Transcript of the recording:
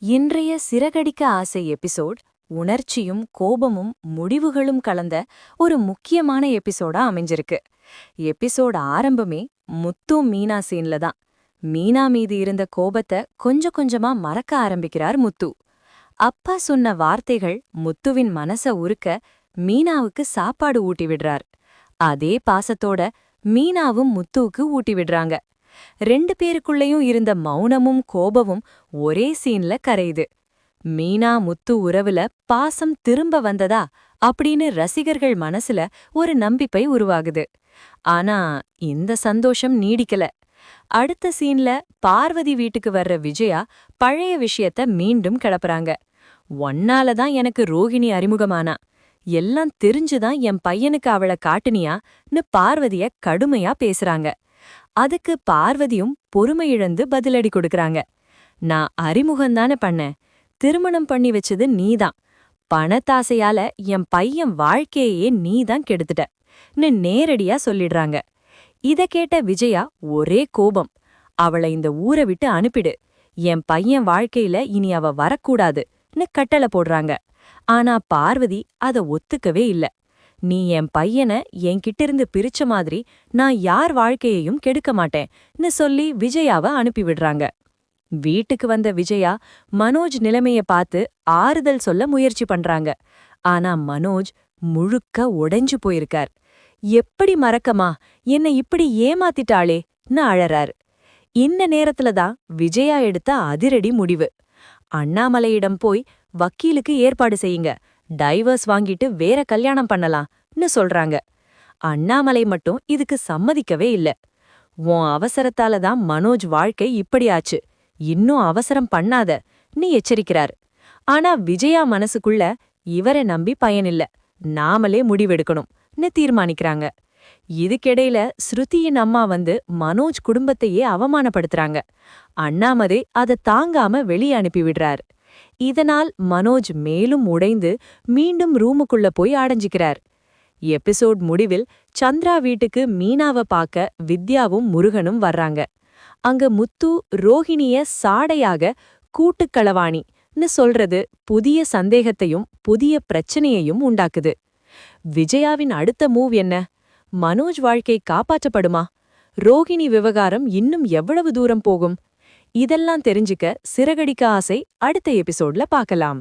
இன்றைய சிறகடிக்க ஆசை எபிசோட் உணர்ச்சியும் கோபமும் முடிவுகளும் கலந்த ஒரு முக்கியமான எபிசோடா அமைஞ்சிருக்கு. எபிசோட் ஆரம்பமே முத்து மீனா சீன்ல தான். மீனா மீது இருந்த கோபத்தை கொஞ்சம் கொஞ்சமா மறக்க ஆரம்பிக்கிறார் முத்து. அப்பா சொன்ன வார்த்தைகள் முத்துவின் மனச உருக்க மீனாவுக்கு சாப்பாடு ஊட்டி விடுறார். அதே பாசத்தோட மீனாவும் முத்துவுக்கு ஊட்டி விடுறாங்க. ரெண்டு பேருக்குள்ளேயும் இருந்த மௌனமும் கோபமும் ஒரே சீன்ல கரையுது. மீனா முத்து உறவுல பாசம் திரும்ப வந்ததா அப்படின்னு ரசிகர்கள் மனசுல ஒரு நம்பிப்பை உருவாகுது. ஆனா இந்த சந்தோஷம் நீடிக்கல. அடுத்த சீன்ல பார்வதி வீட்டுக்கு வர்ற விஜயா பழைய விஷயத்த மீண்டும் கிளப்புறாங்க. ஒன்னால தான் எனக்கு ரோகிணி அறிமுகமானா. எல்லாம் தெரிஞ்சுதான் என் பையனுக்கு அவளை காட்டுனியான்னு பார்வதிய கடுமையா பேசுறாங்க. அதுக்கு பார்வதியும் பொறுமையிழந்து பதிலடி கொடுக்கறாங்க. நான் அறிமுகம்தானே பண்ணேன். திருமணம் பண்ணி வச்சது நீதான். பணத்தாசையால என் பையன் வாழ்க்கையே நீதான் கெடுத்துட்டன்னு நேரடியா சொல்லிடுறாங்க. இத கேட்ட விஜயா ஒரே கோபம். அவளை இந்த ஊரை விட்டு அனுப்பிடு. என் பையன் வாழ்க்கையில இனி அவ வரக்கூடாதுன்னு கட்டளை போடுறாங்க. ஆனா பார்வதி அத ஒத்துக்கவே இல்ல. நீ என் பையனை என்கிட்டிருந்து பிரிச்ச மாதிரி நான் யார் வாழ்க்கையையும் கெடுக்க மாட்டேன்னு சொல்லி விஜயாவை அனுப்பி விடுறாங்க வீட்டுக்கு வந்த விஜயா மனோஜ் நிலைமைய பார்த்து ஆறுதல் சொல்ல முயற்சி பண்றாங்க. ஆனா மனோஜ் முழுக்க உடைஞ்சு போயிருக்கார். எப்படி மறக்கமா? என்னை இப்படி ஏமாத்திட்டாளேன்னு அழறாரு. இந்த நேரத்துல தான் விஜயா எடுத்த அதிரடி முடிவு. அண்ணாமலையிடம் போய் வக்கீலுக்கு ஏற்பாடு செய்யுங்க. டைவர்ஸ் வாங்கிட்டு வேற கல்யாணம் பண்ணலாம்னு சொல்றாங்க. அண்ணாமலை மட்டும் இதுக்கு சம்மதிக்கவே இல்ல. உன் அவசரத்தால தான் மனோஜ் வாழ்க்கை இப்படியாச்சு. இன்னும் அவசரம் பண்ணாத நீ எச்சரிக்கிறார். ஆனா விஜயா மனசுக்குள்ள இவரை நம்பி பயனில்ல. நாமளே முடிவெடுக்கணும்னு தீர்மானிக்கிறாங்க. இதுக்கிடையில ஸ்ருதியின் அம்மா வந்து மனோஜ் குடும்பத்தையே அவமானப்படுத்துறாங்க. அண்ணாமதே அதை தாங்காம வெளியே அனுப்பி விடுறார். இதனால் மனோஜ் மேலும் உடைந்து மீண்டும் ரூமுக்குள்ள போய் அடைஞ்சிக்கிறார் எபிசோட் முடிவில் சந்திரா வீட்டுக்கு மீனாவ பார்க்க வித்யாவும் முருகனும் வர்றாங்க. அங்க முத்து ரோஹிணிய சாடையாக கூட்டுக்களவாணின்னு சொல்றது புதிய சந்தேகத்தையும் புதிய பிரச்சனையையும் உண்டாக்குது. விஜயாவின் அடுத்த மூவ் என்ன? மனோஜ் வாழ்க்கை காப்பாற்றப்படுமா? ரோகிணி விவகாரம் இன்னும் எவ்வளவு தூரம் போகும்? இதெல்லாம் தெரிஞ்சுக்க சிறகடிக்க ஆசை அடுத்த எபிசோட்ல பார்க்கலாம்.